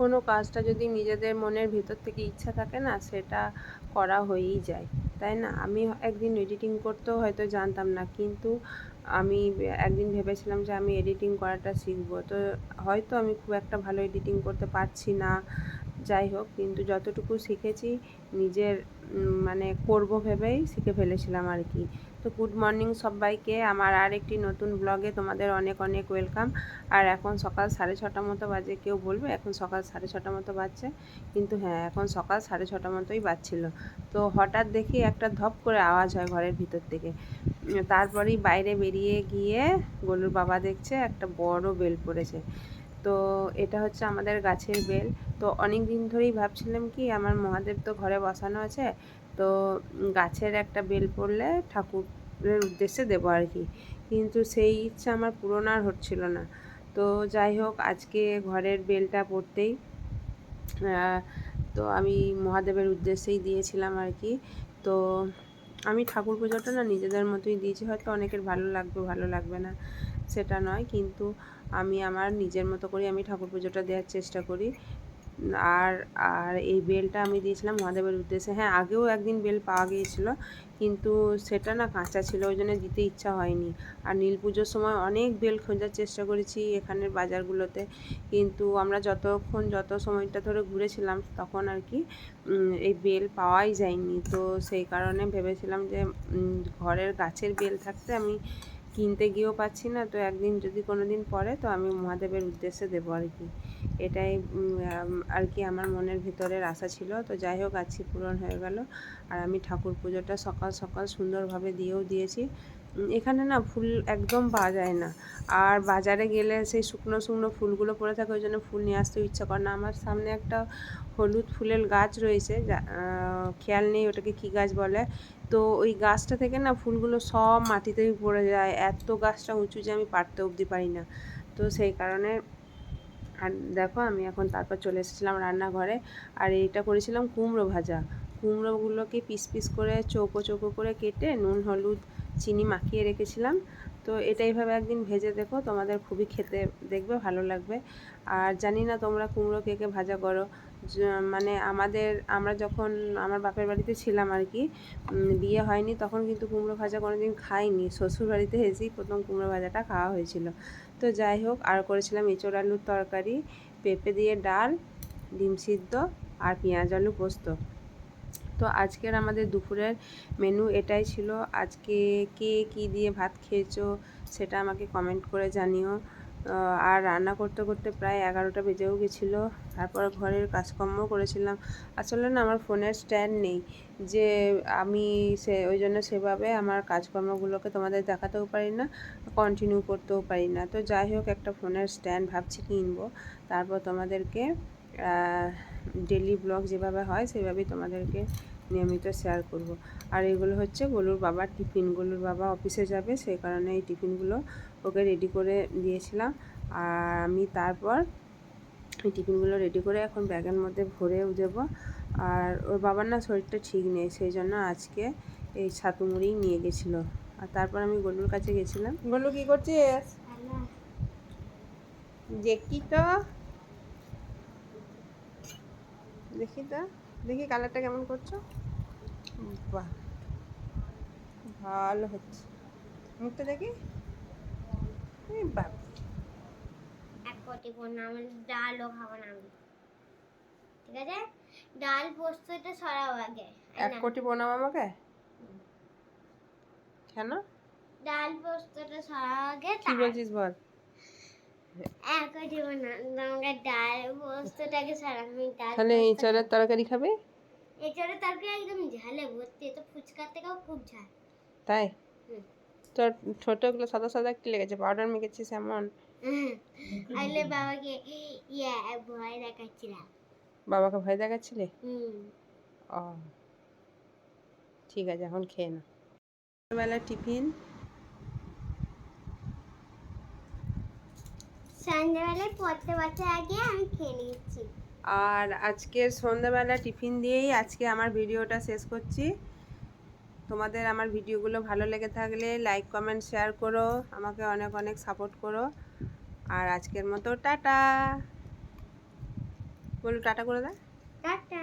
কোনো কাজটা যদি নিজেদের মনের ভেতর থেকে ইচ্ছা থাকে না, সেটা করা হয়েই যায়, তাই না? আমি একদিন এডিটিং করতেও হয়তো জানতাম না, কিন্তু আমি একদিন ভেবেছিলাম যে আমি এডিটিং করাটা শিখব। তো হয়তো আমি খুব একটা ভালো এডিটিং করতে পারছি না যাই হোক, কিন্তু যতটুকু শিখেছি নিজের মানে করব ভেবেই শিখে ফেলেছিলাম আর কি। তো গুড মর্নিং সবাইকে। আমার আর একটি নতুন ব্লগে তোমাদের অনেক অনেক ওয়েলকাম আর এখন সকাল সাড়ে ছটা মতো বাজে, কেউ বলবে এখন সকাল সাড়ে ছটা মতো বাজছে। কিন্তু হ্যাঁ এখন সকাল সাড়ে ছটা মতোই বাজছিল। তো হঠাৎ দেখি একটা ধপ করে আওয়াজ হয় ঘরের ভিতর থেকে। তারপরেই বাইরে বেরিয়ে গিয়ে গোলুর বাবা দেখছে একটা বড় বেল পড়েছে। তো এটা হচ্ছে আমাদের গাছের বেল। তো অনেক দিন ধরেই ভাবছিলাম কি, আমার মহাদেব তো ঘরে বসানো আছে, তো গাছের একটা বেল পড়লে ঠাকুরের উদ্দেশ্যে দেবো আর কি। কিন্তু সেই ইচ্ছা আমার পূরণ আর হচ্ছিল না। তো যাই হোক, আজকে ঘরের বেলটা পড়তেই তো আমি মহাদেবের উদ্দেশ্যেই দিয়েছিলাম আর কি। তো আমি ঠাকুর পুজোটা না নিজেদের মতোই দিয়েছি, হয়তো অনেকের ভালো লাগবে ভালো লাগবে না। সেটা নয়, কিন্তু আমি আমার নিজের মতো করে আমি ঠাকুর পুজোটা দেওয়ার চেষ্টা করি। আর আর এই বেলটা আমি দিয়েছিলাম মহাদেবের উদ্দেশ্যে। হ্যাঁ আগেও একদিন বেল পাওয়া গিয়েছিল, কিন্তু সেটা না কাঁচা ছিল, ওই জন্য দিতে ইচ্ছা হয়নি। আর নীল পুজোর সময় অনেক বেল খোঁজার চেষ্টা করেছি এখানের বাজারগুলোতে, কিন্তু আমরা যতক্ষণ যত সময়টা ধরে ঘুরেছিলাম তখন আর কি এই বেল পাওয়াই যায়নি। তো সেই কারণে ভেবেছিলাম যে ঘরের গাছের বেল থাকতে আমি কিনতে গিয়েও পাচ্ছি না, তো একদিন যদি কোনো দিন পরে, তো আমি মহাদেবের উদ্দেশ্যে দেবো আর কি। এটাই আর কি আমার মনের ভিতরের আশা ছিল। তো যাই হোক, আজকে পূরণ হয়ে গেল। আর আমি ঠাকুর পুজোটা সকাল সকাল সুন্দরভাবে দিয়েও দিয়েছি। এখানে না ফুল একদম পাওয়া যায় না। আর বাজারে গেলে সেই শুকনো শুকনো ফুলগুলো পড়ে থাকে, ওই জন্য ফুল নিয়ে আসতে ইচ্ছা করে না। আমার সামনে একটা হলুদ ফুলের গাছ রয়েছে খেয়াল নেই ওটাকে কী গাছ বলে। তো ওই গাছটা থেকে না ফুলগুলো সব মাটিতেই পড়ে যায়। এত গাছটা উঁচু যে আমি পারতে অবধি পারি না। তো সেই কারণে আর দেখো আমি এখন তারপর চলে এসেছিলাম রান্নাঘরে। আর এইটা করেছিলাম কুমড়ো ভাজা। কুমড়োগুলোকে পিস পিস করে চৌকো চৌকো করে কেটে নুন, হলুদ চিনি মাখিয়ে রেখেছিলাম। তো এটা এইভাবে একদিন ভেজে দেখো, তোমাদের খুবই খেতে দেখবে, ভালো লাগবে। আর জানি না তোমরা কুমড়ো কে কে ভাজা করো। মানে আমাদের, আমরা যখন, আমার বাপের বাড়িতে ছিলাম আর কি বিয়ে হয়নি তখন কিন্তু কুমড়ো ভাজা কোনোদিন খাইনি। শ্বশুর বাড়িতে এসেই প্রথম কুমড়ো ভাজাটা খাওয়া হয়েছিল। তো যাই হোক, আর করেছিলাম এঁচোড় আলুর তরকারি, পেঁপে দিয়ে ডাল, ডিম সিদ্ধ আর পেঁয়াজ আলু পোস্ত। তো আজকের আমাদের দুপুরের মেনু এটাই ছিল। আজকে কে কী দিয়ে ভাত খেয়েছো সেটা আমাকে কমেন্ট করে জানিও। আর রান্না করতে করতে প্রায় এগারোটা বেজেও গেছিল। তারপর ঘরের কাজকর্মও করেছিলাম। আসলে না আমার ফোনের স্ট্যান্ড নেই। যে আমি সে, ওই জন্য সেভাবে আমার কাজকর্মগুলোকে তোমাদের দেখাতেও পারি না কন্টিনিউ করতেও পারি না। তো যাই হোক, একটা ফোনের স্ট্যান্ড ভাবছি কিনবো। তারপর তোমাদেরকে ডেলি ব্লগ যেভাবে হয় সেভাবেই তোমাদেরকে নিয়মিত শেয়ার করব। আর এগুলো হচ্ছে গলুর বাবার টিফিন। গলুর বাবা অফিসে যাবে, সেই কারণে এই টিফিনগুলো ওকে রেডি করে দিয়েছিলাম। আর আমি তারপর এই টিফিনগুলো রেডি করে এখন ব্যাগের মধ্যে ভরেও দেবো। আর ওর বাবার না শরীরটা ঠিক নেই, সেই জন্য আজকে এই ছাতু মুড়ি নিয়ে গেছিল। আর তারপর আমি গলুর কাছে গেছিলাম। গলু কী করছিস? দেখি তো। দেখি তো। দেখি কালারটা কেমন করছ? বাহ ভালো হচ্ছে। মুখটা দেখি। এই বাপ। এক কোটি পণ্য আমি ডালও খাব না আমি। ঠিক আছে? ডাল পোস্তটা সরাও আগে। এক। কোটি প্রণাম আমাকে? কেন? ডাল পোস্তটা সরাও আগে কি বলছিস বল? তাহলে তরকারি খাবে? তরকারি একদম ঝালে ভর্তি তো থেকেও খুব ঝাল। তাই। তোর ছোটগুলো সাদা সাদা কি লেগেছে? পাউডার মেখেছিস এমন? আসলে বাবাকে ইয়ে ভয় দেখাচ্ছিলাম। বাবাকে ভয় দেখাচ্ছিলে? হুম। ও ঠিক আছে এখন খেয়ে না। বেলা টিফিন। সন্ধ্যাবেলায় পড়তে বছর আগে আমি খেয়ে নিচ্ছি। আর আজকের সন্ধ্যাবেলা টিফিন দিয়েই আজকে আমার ভিডিওটা শেষ করছি। তোমাদের আমার ভিডিওগুলো ভালো লেগে থাকলে লাইক কমেন্ট শেয়ার করো আমাকে অনেক অনেক সাপোর্ট করো। আর আজকের মতো টাটা। বলো টাটা করে দেয় টাটা।